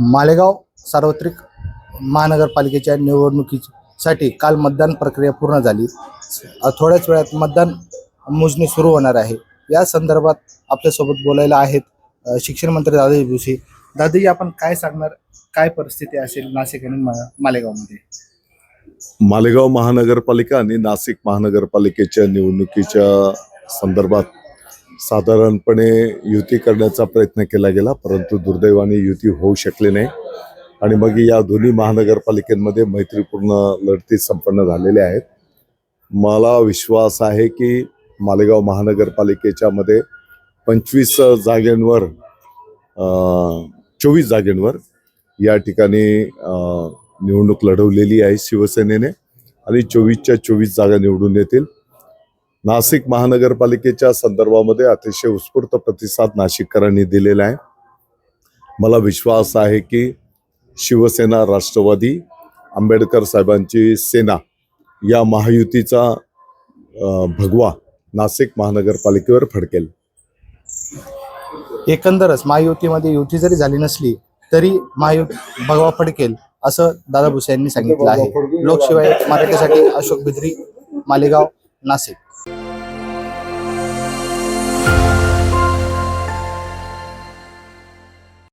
मालेगाव सार्वत्रिक महानगरपालिकेच्या निवडणुकीसाठी काल मतदान प्रक्रिया पूर्ण झाली. थोड्याच वेळात मतदान मोजणी सुरू होणार आहे. या संदर्भात आपल्यासोबत बोलायला आहेत शिक्षण मंत्री दादाजी भुसे. दादाजी आपण काय सांगणार? काय परिस्थिती असेल नाशिक आणि मा- मालेगावमध्ये? मालेगाव महानगरपालिका आणि नाशिक महानगरपालिकेच्या निवडणुकीच्या संदर्भात साधारणपणे युती करण्याचा प्रयत्न केला गेला परंतु दुर्दैवाने युती होऊ शकली नाही. आणि मग या दोन्ही महानगरपालिकेमध्ये मैत्रीपूर्ण लढती संपन्न झालेल्या आहेत. मला विश्वास आहे की मालेगाव महानगरपालिकेच्या मध्ये पंचवीस जागेंवर चोवीस जागेंवर या ठिकाणी निवडणूक लढवलेली आहे शिवसेनेने. आणि चोवीसच्या चोवीस जागा निवडून येतील. नाशिक महानगरपालिकेच्या संदर्भामध्ये अतिशय उत्स्फूर्त प्रतिसाद नाशिककरांनी दिलेला आहे. मला विश्वास आहे की शिवसेना राष्ट्रवादी आंबेडकर साहेबांची सेना या महायुतीचा भगवा नाशिक महानगरपालिकेवर फडकेल. एकंदरच महायुतीमध्ये युती जरी झाली नसली तरी महायुती भगवा फडकेल असं दादा भुसे यांनी सांगितलं आहे. लोकशिवाय मराठीसाठी अशोक बिद्री मालेगाव नाशिक.